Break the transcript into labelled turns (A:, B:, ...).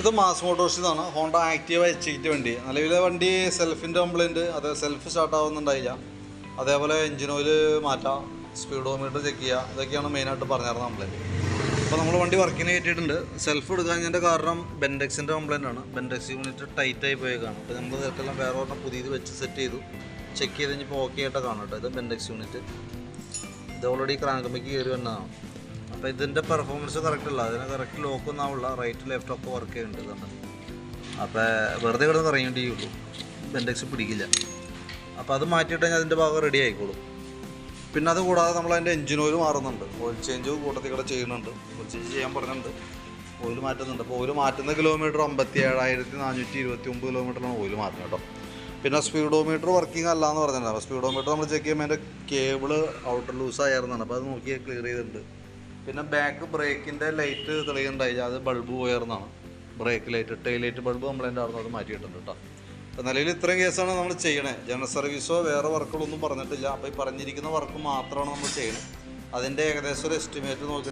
A: ഇത് മാസ് മോട്ടോഴ്സിന്നാണ് Honda Activa H eight വണ്ടി. നിലവിലെ വണ്ടി സെൽഫിന്റെ കംപ്ലൈന്റ് അത് സെൽഫ് സ്റ്റാർട്ട് ആവുന്നുണ്ടായില്ല. അതേപോലെ എഞ്ചിൻ ഓയിൽ മാറ്റാം. സ്പീഡോമീറ്റർ ചെക്ക് ചെയ്യുക ഇതൊക്കെയാണ് മെയിനായിട്ട് പറഞ്ഞിരുന്നത് കംപ്ലൈന്റ് അപ്പോൾ നമ്മൾ വണ്ടി വർക്കിന് കയറ്റിയിട്ടുണ്ട്. സെൽഫ് എടുക്കാഞ്ഞതിന്റെ കാരണം ബെൻഡെക്സിന്റെ കംപ്ലൈന്റ് ആണ്. ബെൻഡെക്സ് യൂണിറ്റ് ടൈറ്റ് ടൈറ്റായി പോയേക്കാണ്. അപ്പോൾ നമ്മൾ നേരത്തെല്ലാം വേറെ ഒരെണ്ണം പുതിയത് വെച്ച് സെറ്റ് ചെയ്തു. ചെക്ക് ചെയ്ത് കഴിഞ്ഞപ്പോൾ ഓക്കെ ആയിട്ട് കാണട്ടോ ഇത് ബെൻഡെക്സ് യൂണിറ്റ് ഓൾറെഡി ക്രാങ്കമ്മയ്ക്ക് കയറി വന്നതാണ് അപ്പോൾ ഇതിന്റെ പെർഫോമൻസ് കറക്റ്റ് അല്ല. അതിന് കറക്റ്റ് ലോക്ക് ഒന്നും ആവില്ല റൈറ്റ് ലെഫ്റ്റ് ഒക്കെ വർക്ക് ചെയ്യുന്നുണ്ട് ഇതുണ്ട് അപ്പോൾ വെറുതെ കിടന്ന് കറങ്ങേണ്ടി ഉള്ളൂ ബെൻഡെക്സ് പിടിക്കില്ല. അപ്പോൾ അത് മാറ്റിയിട്ട് ഞാൻ അതിന്റെ ഭാഗം റെഡി ആയിക്കോളും. പിന്നെ അത് കൂടാതെ നമ്മൾ അതിന്റെ എഞ്ചിൻ ഓയിൽ മാറുന്നുണ്ട്. ഓയിൽ ചേഞ്ച് കൂട്ടത്തിൽ കൂടെ ചെയ്യുന്നുണ്ട്. ഓയിൽ ചേഞ്ച് ചെയ്യാൻ പറഞ്ഞിട്ടുണ്ട്. ഓയിൽ മാറ്റുന്നുണ്ട്. അപ്പോൾ ഓയിൽ മാറ്റുന്ന കിലോമീറ്റർ അമ്പത്തി ഏഴായിരത്തി നാനൂറ്റി ഇരുപത്തി ഒമ്പത് കിലോമീറ്ററാണ് ഓയിൽ മാറ്റുന്നത് കേട്ടോ. പിന്നെ സ്പീഡോമീറ്റർ വർക്കിംഗ് അല്ല എന്ന് പറഞ്ഞിട്ടുണ്ട്. അപ്പോൾ സ്പീഡോമീറ്റർ നമ്മൾ ചെക്ക് ചെയ്യുമ്പോൾ അതിന്റെ കേബിൾ ഔട്ടർ ലൂസ് ആയിരുന്നാണ്. അപ്പോൾ അത് നോക്കി ക്ലിയർ ചെയ്തിട്ടുണ്ട്. പിന്നെ ബാക്ക് ബ്രേക്കിന്റെ ലൈറ്റ് തെളിയുണ്ടായി അത് bulb പോയർന്നാണ് brake light tail light bulb നമ്മൾ എന്റെ ആയിരുന്നു അത് മാറ്റിയിട്ടുണ്ട് കേട്ടോ അപ്പോൾ നിലവിൽ ഇത്രയും കേസാണ് നമ്മൾ ചെയ്യണേ. ജനറൽ സർവീസോ വേറെ വർക്കുകളൊന്നും പറഞ്ഞിട്ടില്ല. അപ്പോൾ ഈ പറഞ്ഞിരിക്കുന്ന വർക്ക് മാത്രമാണ് നമ്മൾ ചെയ്യണേ. അതിന്റെ ഏകദേശം ഒരു എസ്റ്റിമേറ്റ് നോക്കി